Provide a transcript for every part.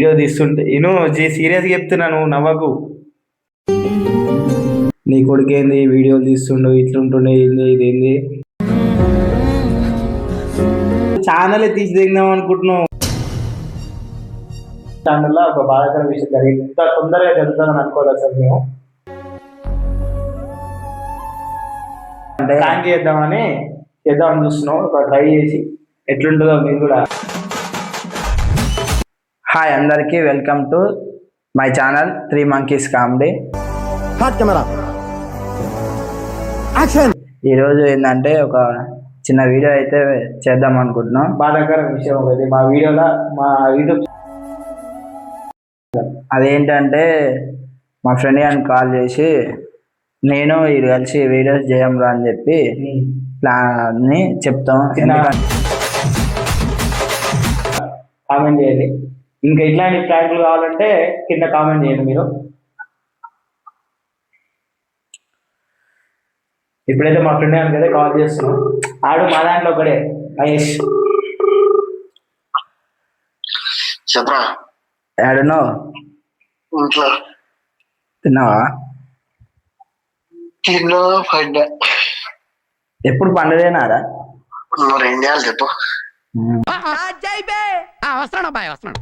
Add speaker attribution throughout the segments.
Speaker 1: Video తీస్తుంటే నేను serious చెప్తున్నాను నవ్వకు. నీ కొడుకేంది వీడియోలు తీస్తుండు ఇట్లుంటుండే ఏంది ఇదేంది ఛానల్ తీసి దిగుదాం అనుకుంటున్నావు. ఛానల్లో ఒక బాధాకర విషయం జరిగింది ఇంత తొందరగా జరుగుతుందని అనుకోలేదు సార్ మేము. అంటే ప్రాంక్ చేద్దామని చేద్దామని చూస్తున్నాం. ఒక ట్రై చేసి ఎట్లుంటుందో మీరు కూడా. హాయ్ అందరికీ welcome to my channel three monkeys comedy
Speaker 2: hot camera action
Speaker 1: ఈరోజు ఏంటంటే ఒక చిన్న వీడియో అయితే చేద్దాం అనుకుంటున్నాం. బాధాకర విషయం ఒకటి మా వీడియోలో మా యూట్యూబ్ అదేంటంటే మా ఫ్రెండ్ గారిని కాల్ చేసి నేను ఇది కలిసి వీడియోస్ చేయం రా అని చెప్పి ప్లాన్ని చెప్తాం ఎందుకంటే కామెంట్ చేయండి. ఇంకా ఇట్లాంటి ప్రాంకులు కావాలంటే కింద కామెంట్ చేయండి మీరు. ఇప్పుడైతే మా ఫ్రెండ్ గారికి అయితే కాల్ చేస్తున్నాం. ఆడు మా దాంట్లో ఒకడే మహేష్.
Speaker 3: చెప్పరా?
Speaker 1: ఆడునో
Speaker 3: ఇంట్లో.
Speaker 1: తిన్నావా?
Speaker 3: తిన్నా పడ్డా
Speaker 1: ఎప్పుడు
Speaker 3: మరి ఏం చేయాలి చెప్పు.
Speaker 4: వస్తున్నాడు అబ్బాయి వస్తున్నాడు.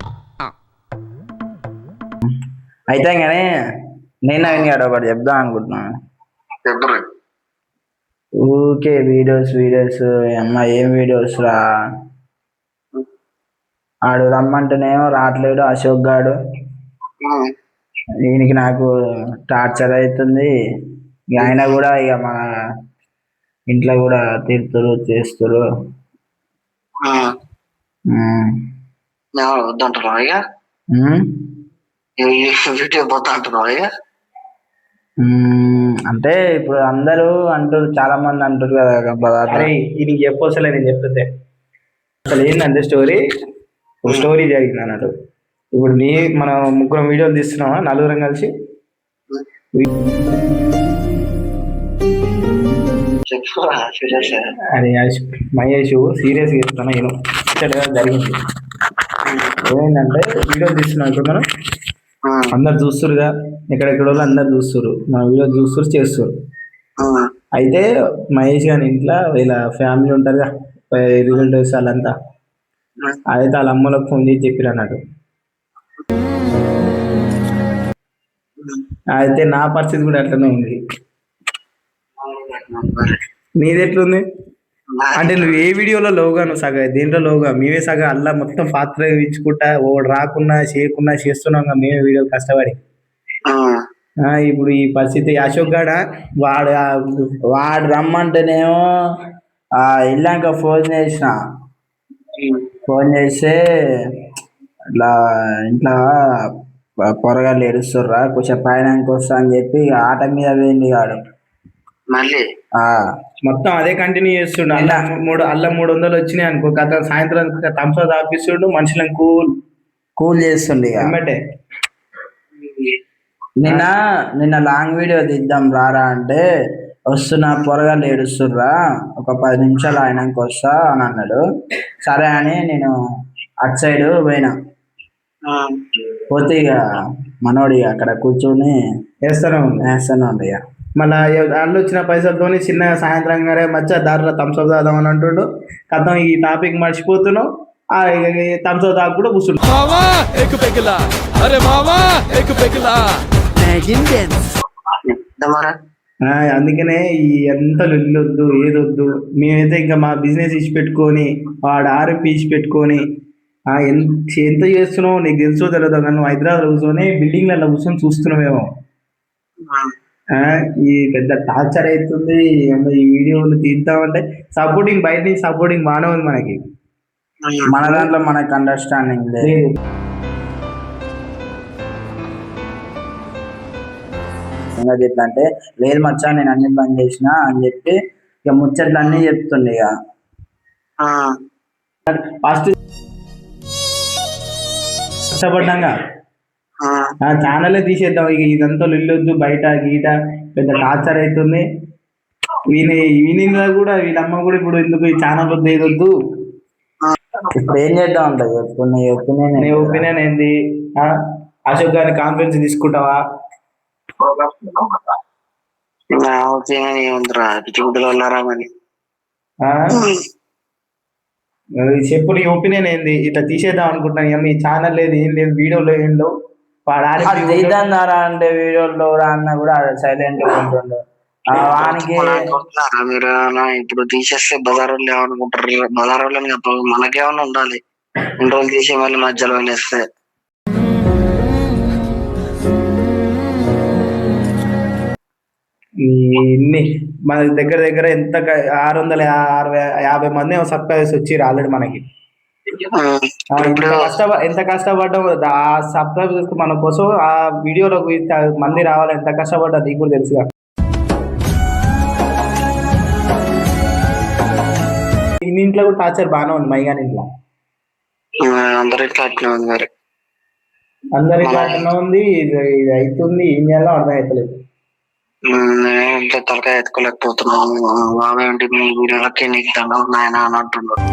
Speaker 1: అయితే కానీ నేను నవీన్ గారు ఒకటి చెప్దాం అనుకుంటున్నాను ఊకే వీడియోస్ వీడియోస్ అమ్మ ఏం వీడియోస్ రా? ఆడు రమ్మంటేనేమో రావట్లేడు అశోక్ గాడు. ఈయనకి నాకు టార్చర్ అవుతుంది ఆయన కూడా ఇక మన ఇంట్లో కూడా తిరుతురు చేస్తురు.
Speaker 3: వద్దంటున్నావు ఇక? వీడియో పోతా అంటున్నావు ఇక
Speaker 1: ఉమ్, అంటే ఇప్పుడు అందరూ అంటారు చాలా మంది అంటారు కదా అరే ఇది చెప్పొసలే నేను చెప్తే అసలు ఏంటంటే స్టోరీ ఒక స్టోరీ జరిగింది అన్నట్టు. ఇప్పుడు నీ మనం ముగ్గురం వీడియోలు తీస్తున్నామా నలుగురం కలిసి? యశ్- మహేష్ సీరియస్ చెప్తున్నా నేను. ఇక్కడ జరిగింది. ఏమైందంటే వీడియో తీస్తున్నాం ఇప్పుడు మనం. అందరు చూస్తురుగా. ఎక్కడెక్కడ వాళ్ళు అందరు చూస్తురు. మన వీడియో చూస్తురు చేస్తురు. అయితే మహేష్ గారి ఇంట్లో వీళ్ళ ఫ్యామిలీ ఉంటారుగా. రిలేటివ్స్ వాళ్ళంతా. అయితే వాళ్ళ అమ్మలకు ఫోన్ చేసి చెప్పిరు అన్నట్టు. అయితే నా పరిస్థితి కూడా అట్లనే ఉంది. నీది ఎట్లుంది? అంటే నువ్వు ఏ వీడియోలో లోగా నువ్వు సగ దేంట్లో లోగా మేమే సగ అల్లా మొత్తం పాత్ర ఇచ్చుకుంటా ఓడు రాకున్నా చేయకున్నా చేస్తున్నాం మేమే వీడియోలు కష్టపడి. ఆ, ఇప్పుడు ఈ పరిస్థితి అశోక్ గాడ వాడు వాడు రమ్మంటేనేమో ఆ వెళ్ళాక ఫోన్ చేసిన. ఫోన్ చేస్తే ఇట్లా ఇంట్లో పొరగాళ్ళు ఎరుస్తుర్రా కొంచెం పైన వస్తా అని చెప్పి ఆట మీద పోయింది వాడు.
Speaker 3: మళ్ళీ?
Speaker 1: మొత్తం అదే కంటిన్యూ చేస్తుండు. అల్ల మూడు అల్ల మూడు వందలు వచ్చినాయి అనుకో. కథ సాయంత్రం థమ్స్ అప్ ఆపిస్తుండు మనుషులను కూల్. కూల్ చేస్తుండే ఎమ్మటే. నిన్న నిన్న లాంగ్ వీడియో తీద్దాం రారా అంటే వస్తున్నా పొరగాళ్ళు ఏడుస్తుర్రా. ఒక పది నిమిషాలు ఆయనకి వస్తా అని అన్నాడు. సరే అని నేను అటు సైడ్ పోయినా. పోతే ఇక మనోడు అక్కడ కూర్చొని వేస్తానే ఉంది. వేస్తానే ఉంది ఇక. మళ్ళా వాళ్ళు వచ్చిన పైసలతోని చిన్న సాయంత్రం గారే మధ్య దారిలో థమ్స్అప్ తాగుదామని అంటుండు. కథం ఈ టాపిక్ మర్చిపోతున్నావు ఆ థమ్స్అప్ తాగు కూడా కూర్చుంటాం అందుకనే ఈ ఎంత లొల్లొద్దు ఏదొద్దు. మేమైతే ఇంకా మా బిజినెస్ ఇచ్చి పెట్టుకొని వాడు ఆర్ఎంపీ ఇచ్చి పెట్టుకొని ఆ, ఎంత ఎంత చేస్తున్నావు నీకు తెలుసో తెలియదు కానీ నువ్వు హైదరాబాద్ కూర్చొని బిల్డింగ్లలో కూర్చొని చూస్తున్నావేమో. ఆ, ఈ పెద్ద టార్చర్ అవుతుంది. ఈ వీడియోలు తీద్దామంటే సపోర్టింగ్ బయట నుంచి సపోర్టింగ్ బాగానే ఉంది మనకి మన దాంట్లో మనకు అండర్స్టాండింగ్ లేదు. సంగతి ఎట్లా అంటే లేదు మచ్చా నేను అన్ని బంద్ చేసిన అని చెప్పి ఇక ముచ్చట్లు అన్ని చెప్తుండే ఇక. ఫస్ట్ కష్టపడ్డాగా. ఆ ఛానలే తీసేద్దాం. ఇక ఇదంతా వెళ్ళొద్దు బయట గీట పెద్ద టార్చర్ అవుతుంది వీని వీని కూడా వీళ్ళమ్మ కూడా ఇప్పుడు ఎందుకు ఈ ఛానల్ వద్దు ఏదొద్దు?
Speaker 2: ఇప్పుడు ఏం చేద్దాం అంటే? చెప్పు నీ ఒపీనియన్
Speaker 1: నీ ఒపీనియన్ ఏంది? ఆ? అశోక్ గారిని కాన్ఫరెన్స్ తీసుకుంటావా?
Speaker 3: నా ఒపీనియన్ ఏముందిరా?
Speaker 1: చెప్పు నీ ఒపీనియన్ ఏంది? ఇట్లా తీసేద్దాం అనుకుంటున్నాను. ఇక మీ ఛానల్ లేదు ఏం లేదు వీడియోలో ఏం లేవు. వాడు
Speaker 2: అంటే వీడియోలో కూడా అన్న కూడా సైలెంట్గా ఉంటుండు. వానికి
Speaker 3: మీరు? ఇప్పుడు తీసేస్తే బజార్ వాళ్ళు ఏమనుకుంటారు? బజార్ వాళ్ళని మనకేమైనా ఉండాలి. రెండు రోజులు తీసే మళ్ళీ మధ్యలో వెళ్ళేస్తే
Speaker 1: ఇన్ని. మన దగ్గర దగ్గర ఎంత ఆరు వందల యాభై మంది సబ్స్క్రైబర్స్ వచ్చి ఆల్రెడీ మనకి. ఎంత కష్టప ఎంత కష్టపడ్డాం ఆ సబ్స్క్రైబర్స్ మన కోసం ఆ వీడియోలోకి ఇంత మంది రావాలి ఎంత కష్టపడ్డా నీకు కూడా తెలుసుగా. ఇన్ని ఇంట్లో కూడా టార్చర్ బాగానే ఉంది మైగాని ఇంట్లో.
Speaker 3: అందరి ఇట్లా అట్లే ఉంది
Speaker 1: ఇది ఇది అవుతుంది ఏం చేయాలో అర్థం అవుతలేదు
Speaker 3: ఇంట్లో తలకాయ ఎత్తుకోలేకపోతున్నాం బావేంటి మీ వీడియోలకి నీకు దండం నాయన అని అంటున్నారు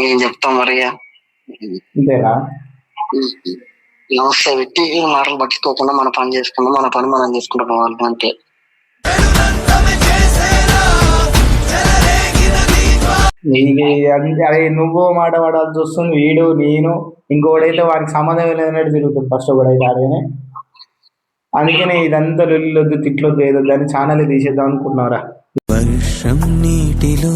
Speaker 3: ఏం చెప్తాం మరి?
Speaker 1: అంతేనా?
Speaker 3: నమస్తే పెట్టి మాటలు పట్టించుకోకుండా మన పని చేసుకుందాం మన పని మనం చేసుకుంటూ పోవాలి అంతే.
Speaker 1: నీకు అరే నువ్వు మాట పడాల్సి వస్తుంది వీడు నేను ఇంకోడైతే వానికి సంబంధం లేనట్టు తిరుగుతుంది ఫస్ట్ ఒకడైతే ఆడగానే. అందుకనే ఇదంతా లొల్లొద్దు తిట్లొద్దు ఏదో దాన్ని ఛానల్ తీసేద్దాం అనుకున్నారా
Speaker 5: వర్షం నీటిలో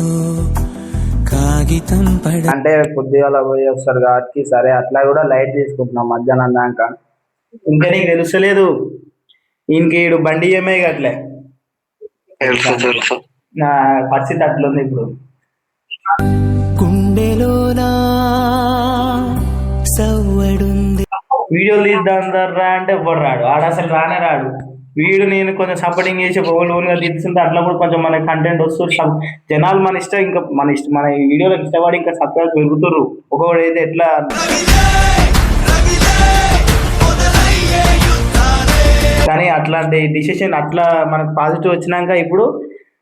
Speaker 5: కాగితం పడ
Speaker 2: అంటే పొద్దుగాల పోయి వస్తారు కాబట్టి సరే అట్లా కూడా లైట్ తీసుకుంటున్నాం మధ్యాహ్నం దాకా.
Speaker 1: ఇంకా నీకు తెలుసలేదు ఇంక ఈడు బండి ఏమే నా పరిస్థితి అట్లుంది ఇప్పుడు.
Speaker 5: గుండెలోనా సవ్వడుంది.
Speaker 1: వీడియోలు తీద్దాం రా అంటే ఎవ్వడు రాడు? ఆడ అసలు రానే రాడు. వీడు నేను కొంచెం సపోర్టింగ్ చేసి ఓన్ ఓన్గా తీస్తుంటే అట్లా కూడా కొంచెం మన కంటెంట్ వస్తుంది జనాలు మన ఇష్టం ఇంకా మన ఇష్టం మన వీడియోలకు ఇష్టపడి ఇంకా సబ్స్క్రైబ్ పెరుగుతుర్రు. ఒకడు అయితే ఎట్లా? కానీ అట్లాంటి డిసిషన్ అట్లా మనకు పాజిటివ్ వచ్చినాక ఇప్పుడు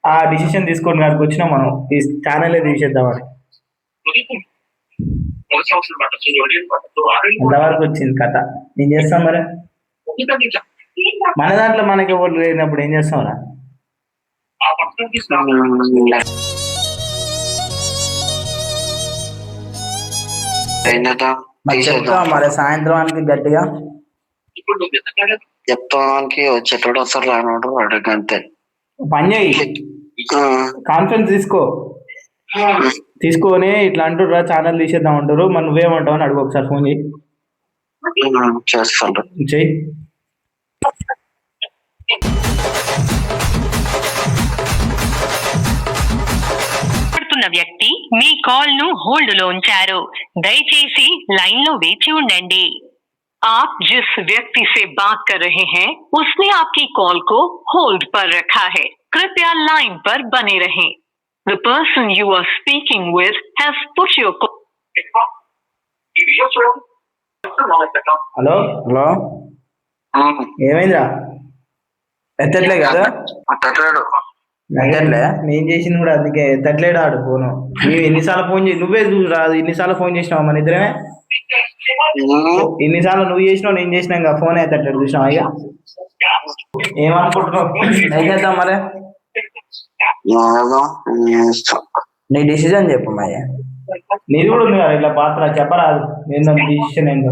Speaker 1: ఆ డిసిషన్ తీసుకొని కాడికి వచ్చినాం మనం. ఈ ఛానలే తీసేద్దామని. అంతవరకు వచ్చింది కథ? ఏం చేస్తాం మరి? మన దాంట్లో మనకి ఎవరు లేనప్పుడు ఏం చేస్తాం రా
Speaker 2: మరి చెప్తా
Speaker 3: తీసేద్దాం
Speaker 2: మరి సాయంత్రానికి గట్టిగా?
Speaker 3: చెప్తానికి వచ్చేటోడు వస్తారు రానోడు అంతే.
Speaker 1: పని చేయి. కాన్ఫరెన్స్ తీసుకో. తీసుకొని ఇట్లా అంటుర్రా ఛానల్ తీసేద్దాం అంటారు మరి నువ్వేమంటావు అని అడుగు ఒకసారి ఫోన్ చేయి.
Speaker 3: ఆ, చేస్తాడు.
Speaker 1: చెయ్యి
Speaker 6: మాట్లాడుతున్న వ్యక్తి మీ కాల్ ను హోల్డ్ లో ఉంచారు దయచేసి లైన్ లో వేచి ఉండండి आप जिस व्यक्ति से बात कर रहे हैं उसने आपकी कॉल को होल्ड पर रखा है कृपया लाइन पर बने रहें the person you are speaking with has put your
Speaker 1: hello
Speaker 2: hello
Speaker 3: ఆ,
Speaker 1: ఏమైందిరా?
Speaker 2: ఎత్తట్లే కదా? ఎత్తట్లే?
Speaker 1: నేను చేసింది కూడా అందుకే ఎత్తట్లేడు ఆడు ఫోను. నువ్వు ఎన్నిసార్లు ఫోన్ చేసి నువ్వే రాదు ఎన్నిసార్లు ఫోన్ చేసినావు మన ఇద్దరమే ఎన్నిసార్లు నువ్వు చేసినావు నేను చేసినా ఇంకా ఫోన్ ఎత్తట్లేడు చూసినావు అయ్యా ఏమనుకుంటున్నావు?
Speaker 2: ఏం చేద్దాం మరి. నీ డిసిజన్ చెప్పు మరి.
Speaker 1: నీది కూడా ఉంది కదా ఇట్లా పాత్ర చెప్పరాదు. ఏందో డిసిషన్ ఏందో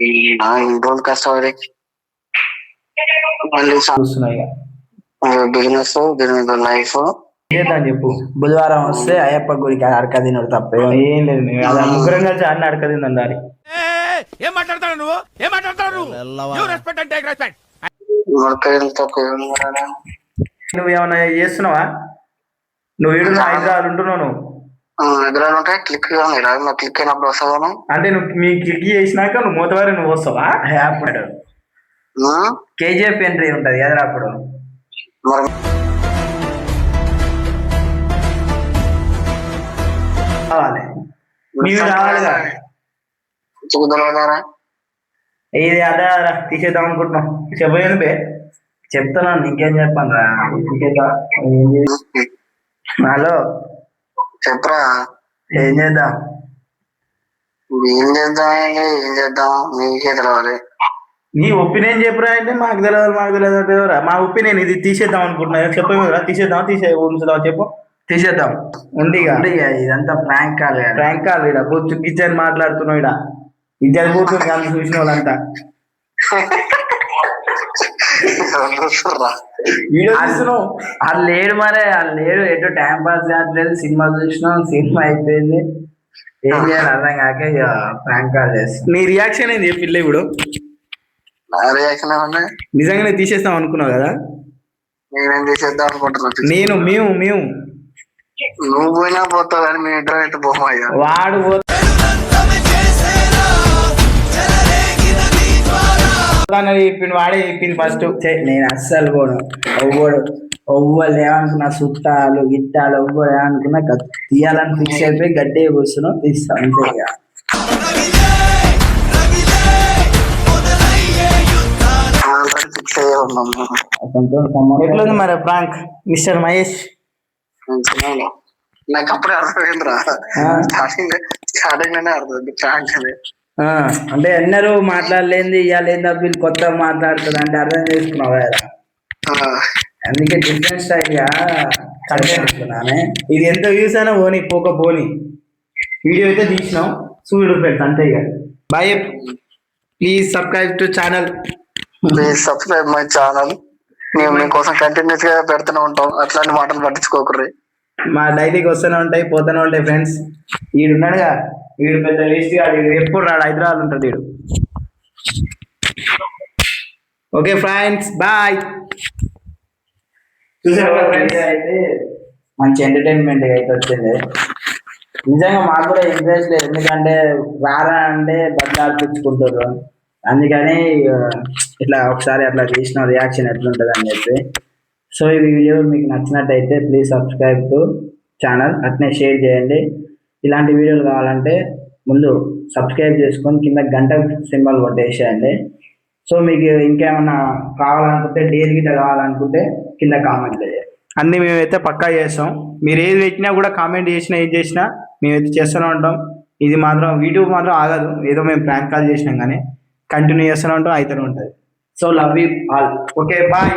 Speaker 3: ఈ నా ఇన్ని రోజులు కష్టపడి మళ్ళీ బిజినెస్ మీద లైఫ్
Speaker 1: చేద్దాం చెప్పు
Speaker 2: బుధవారం వస్తే అయ్యప్ప గుడికి తినడు తప్ప
Speaker 1: ఏం లేదు ముగ్గురం కలిసి అన్న
Speaker 4: ఏం మాట్లాడతాడు నువ్వు ఏం మాట్లాడతాడు నువ్వు రెస్పెక్ట్ అంటే రెస్పెక్ట్
Speaker 3: మరకలతో
Speaker 1: నువ్వు ఏమైనా చేస్తున్నావా నువ్వు ఏడు హైదరాబాద్ ఉంటున్నావు నువ్వు
Speaker 3: ఎదురు ఉంటే క్లిక్ కానీ క్లిక్ అయినప్పుడు వస్తుందా
Speaker 1: అంటే నువ్వు మీ క్లిక్ చేసినాక నువ్వు మూతవారి నువ్వు వస్తావా?
Speaker 2: అప్పుడు. కేజీఎఫ్ ఎంట్రీ ఉంటది కదా అప్పుడు.
Speaker 1: రావాలి. నీవు రావాలిగా
Speaker 2: ఇది అదే తీసేద్దాం అనుకుంటున్నాం. చెప్పలేదు బే. చెప్తున్నాను ఇంకేం చెప్పాను రా. హలో.
Speaker 3: చెప్పరా?
Speaker 2: ఏం చేద్దాం?
Speaker 3: ఏం చేద్దాం? ఏం చేద్దాం? మీకే తెలవాలి
Speaker 1: నీ ఒపీనియన్ చెప్పురా అంటే మాకు తెలియదు మాకు తెలియదు అంటే ఎవరా? మా ఒపీనియన్ ఇది తీసేద్దాం అనుకుంటున్నా. చెప్పేదా తీసేద్దాం తీసే ఉంచుదాం చెప్పు.
Speaker 2: తీసేద్దాం. ఇక ఇదంతా ప్రాంక్ కదా.
Speaker 1: ప్రాంక్ కాదు ఇక్కడ బొచ్చు కిచెన్ మాట్లాడుతున్నావు ఇక్కడ ఇద్దరు కూర్చుని కానీ చూసిన వాళ్ళంతా.
Speaker 2: వాళ్ళు లేడు మరే వాళ్ళు లేడు ఎటు టైం పాస్ చేయట్లేదు సినిమా చూసినాం సినిమా అయిపోయింది. ఏం చేయాలి అర్థం కాక ఇక ప్రాంక్ కాల్ చేస్తాం
Speaker 1: నీ రియాక్షన్ ఏంది? పిల్ల ఇప్పుడు?
Speaker 3: నా రియాక్షన్ ఏమన్నా
Speaker 1: నిజంగానే తీసేస్తాం అనుకున్నావు కదా?
Speaker 3: నేనేం చేసేద్దాం అనుకుంటున్నా?
Speaker 1: నేను మేము మేము.
Speaker 3: నువ్వు పోయినా పోతావు కానీ మీ ఇద్దరం అయితే పోమయ్యా
Speaker 1: వాడు పో- అన్నది చెప్పిండు వాడే చెప్పింది ఫస్ట్
Speaker 2: నేను అస్సలు కూడా ఎవ్వడు ఎవ్వరు ఏమనుకున్నా చుట్టాలు గిట్టాలు ఎవ్వరు ఏమనుకున్నా తీయాలని ఫిక్స్ అయిపోయి గడ్డే కూర్చున్నాం తీస్తాం అంతే ఇక.
Speaker 1: ఎట్లుంది మరి ప్రాంక్? మిస్టర్ మహేష్?
Speaker 3: నాకు అప్పుడే అర్థమైందిరా. స్టార్టింగ్ స్టార్టింగ్లోనే అర్థమైంది ప్రాంక్ అని
Speaker 1: ఆ,
Speaker 2: అంటే ఎన్నరూ మాట్లాడలేంది ఇవాళ ఏందా వీళ్ళు కొత్తగా మాట్లాడుతుంది అంటే అర్థం చేసుకున్నావు కదా
Speaker 3: ఆ,
Speaker 2: అందుకే డిఫరెంట్ స్టైల్గా కంటెంట్ ఇస్తున్నానే
Speaker 1: ఇది ఎంత వ్యూస్ అయినా పోనీ పోక పోనీ. వీడియో అయితే తీసినాం చూడు ఫ్రెండ్స్ అంతే ఇక. Bye please subscribe to channel
Speaker 3: please subscribe my channel మేము మీకోసం కంటిన్యూస్గా పెడుతూనే ఉంటాం. అట్లాంటి మాటలు పట్టించుకోకర్రి.
Speaker 1: మా డైలీకి వస్తూనే ఉంటాయి పోతూనే ఉంటాయి ఫ్రెండ్స్ వీడు ఉన్నాడుగా వీడు పెద్ద వీడు. ఎప్పుడు రాడు? హైదరాబాద్ ఉంటుంది వీడు. Okay friends bye. చూసారు
Speaker 2: అయితే? మంచి ఎంటర్టైన్మెంట్ అయితే వచ్చింది. నిజంగా మాకు కూడా ఇంట్రెస్ట్ లేదు. ఎందుకంటే రారా అంటే బద్దలు పుచ్చుకుంటారు. అందుకని ఇట్లా ఒకసారి అట్లా చేసిన రియాక్షన్ ఎట్లుంటుంది అని చెప్పి. సో ఈ వీడియో మీకు నచ్చినట్టయితే ప్లీజ్ సబ్స్క్రైబ్ టు ఛానల్ అట్నే షేర్ చేయండి. ఇలాంటి వీడియోలు కావాలంటే ముందు సబ్స్క్రైబ్ చేసుకొని కింద గంట సింబల్ కొట్టేసేయండి. సో మీకు ఇంకేమన్నా కావాలనుకుంటే డేర్ గిట్ట కావాలనుకుంటే కింద కామెంట్ చేయండి.
Speaker 1: అన్ని మేమైతే పక్కా చేస్తాం. మీరు ఏది పెట్టినా కూడా కామెంట్ చేసినా ఏది చేసినా మేమైతే చేస్తూనే ఉంటాం. ఇది మాత్రం వీడియో మాత్రం ఆగదు. ఏదో మేము ప్రాంక్ కాల్ చేసినాం కానీ కంటిన్యూ చేస్తూనే ఉంటాం అయితేనే ఉంటుంది.
Speaker 2: So love you all
Speaker 1: okay bye